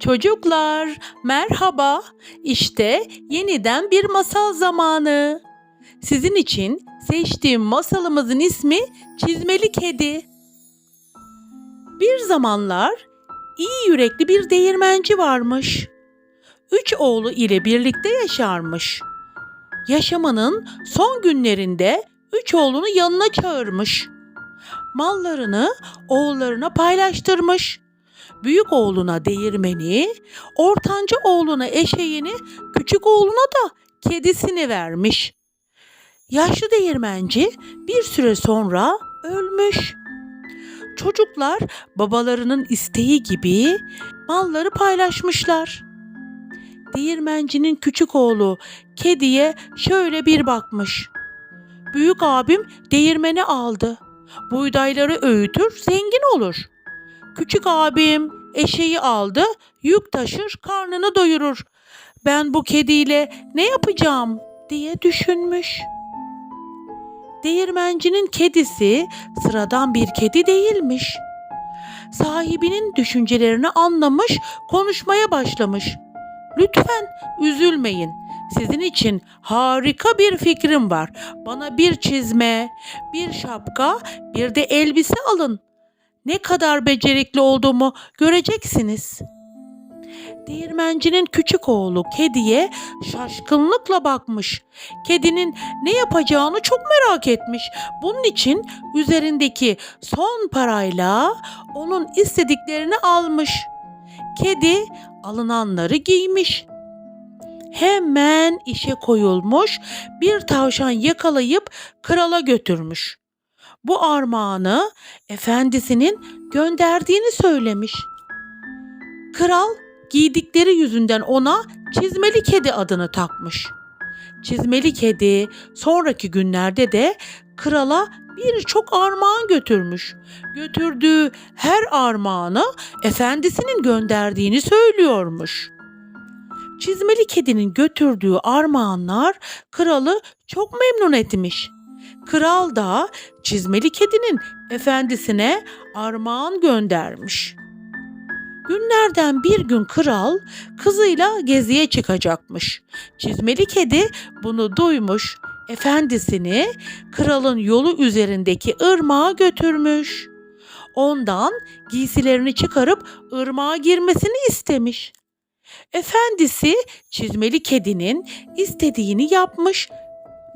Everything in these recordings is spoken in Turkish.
Çocuklar, merhaba. İşte yeniden bir masal zamanı. Sizin için seçtiğim masalımızın ismi Çizmeli Kedi. Bir zamanlar iyi yürekli bir değirmenci varmış. Üç oğlu ile birlikte yaşarmış. Yaşamanın son günlerinde üç oğlunu yanına çağırmış. Mallarını oğullarına paylaştırmış. Büyük oğluna değirmeni, ortanca oğluna eşeğini, küçük oğluna da kedisini vermiş. Yaşlı değirmenci bir süre sonra ölmüş. Çocuklar babalarının isteği gibi malları paylaşmışlar. Değirmencinin küçük oğlu kediye şöyle bir bakmış. Büyük abim değirmeni aldı. Buğdayları öğütür, zengin olur. Küçük abim eşeği aldı, yük taşır, karnını doyurur. Ben bu kediyle ne yapacağım diye düşünmüş. Değirmencinin kedisi sıradan bir kedi değilmiş. Sahibinin düşüncelerini anlamış, konuşmaya başlamış. Lütfen üzülmeyin. Sizin için harika bir fikrim var. Bana bir çizme, bir şapka, bir de elbise alın. Ne kadar becerikli olduğumu göreceksiniz. Değirmencinin küçük oğlu kediye şaşkınlıkla bakmış. Kedinin ne yapacağını çok merak etmiş. Bunun için üzerindeki son parayla onun istediklerini almış. Kedi alınanları giymiş. Hemen işe koyulmuş, bir tavşan yakalayıp krala götürmüş. Bu armağanı efendisinin gönderdiğini söylemiş. Kral giydikleri yüzünden ona çizmeli kedi adını takmış. Çizmeli kedi sonraki günlerde de krala birçok armağan götürmüş. Götürdüğü her armağanı efendisinin gönderdiğini söylüyormuş. Çizmeli kedinin götürdüğü armağanlar kralı çok memnun etmiş. Kral da çizmeli kedinin efendisine armağan göndermiş. Günlerden bir gün kral kızıyla geziye çıkacakmış. Çizmeli kedi bunu duymuş. Efendisini kralın yolu üzerindeki ırmağa götürmüş. Ondan giysilerini çıkarıp ırmağa girmesini istemiş. Efendisi çizmeli kedinin istediğini yapmış.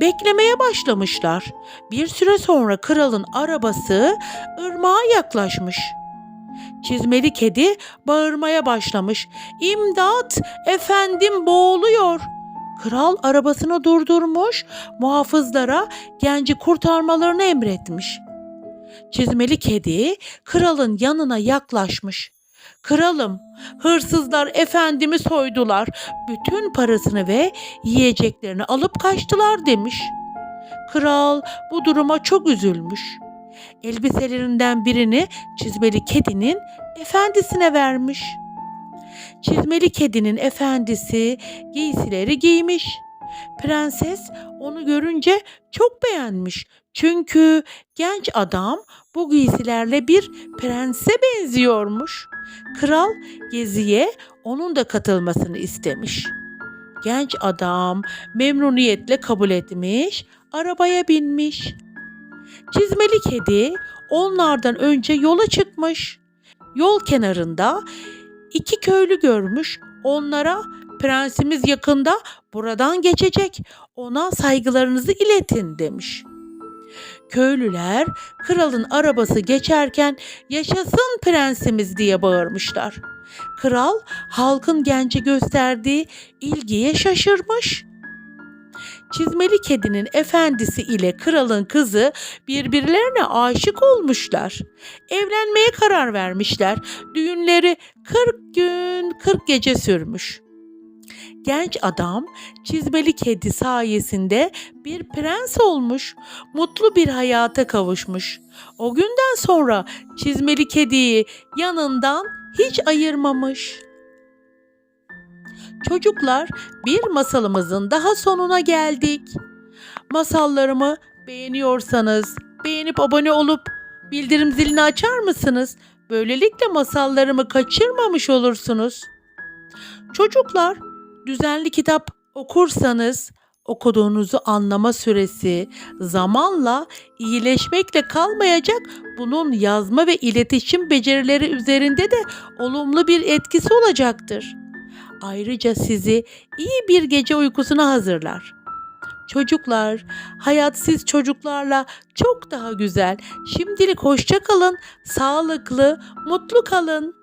Beklemeye başlamışlar. Bir süre sonra kralın arabası ırmağa yaklaşmış. Çizmeli kedi bağırmaya başlamış. İmdat! Efendim boğuluyor. Kral arabasını durdurmuş, muhafızlara genci kurtarmalarını emretmiş. Çizmeli kedi kralın yanına yaklaşmış. Kralım, hırsızlar efendimi soydular. Bütün parasını ve yiyeceklerini alıp kaçtılar demiş. Kral bu duruma çok üzülmüş. Elbiselerinden birini çizmeli kedinin efendisine vermiş. Çizmeli kedinin efendisi giysileri giymiş. Prenses onu görünce çok beğenmiş. Çünkü genç adam bu giysilerle bir prense benziyormuş. Kral geziye onun da katılmasını istemiş. Genç adam memnuniyetle kabul etmiş, arabaya binmiş. Çizmeli kedi onlardan önce yola çıkmış. Yol kenarında iki köylü görmüş. Onlara prensimiz yakında buradan geçecek. Ona saygılarınızı iletin demiş. Köylüler kralın arabası geçerken yaşasın prensimiz diye bağırmışlar. Kral halkın gence gösterdiği ilgiye şaşırmış. Çizmeli kedinin efendisi ile kralın kızı birbirlerine aşık olmuşlar. Evlenmeye karar vermişler. Düğünleri 40 gün 40 gece sürmüş. Genç adam çizmeli kedi sayesinde bir prens olmuş, mutlu bir hayata kavuşmuş. O günden sonra çizmeli kediyi yanından hiç ayırmamış. Çocuklar, bir masalımızın daha sonuna geldik. Masallarımı beğeniyorsanız beğenip abone olup bildirim zilini açar mısınız? Böylelikle masallarımı kaçırmamış olursunuz. Çocuklar, düzenli kitap okursanız okuduğunuzu anlama süresi zamanla iyileşmekle kalmayacak, bunun yazma ve iletişim becerileri üzerinde de olumlu bir etkisi olacaktır. Ayrıca sizi iyi bir gece uykusuna hazırlar. Çocuklar, hayat siz çocuklarla çok daha güzel. Şimdilik hoşça kalın, sağlıklı, mutlu kalın.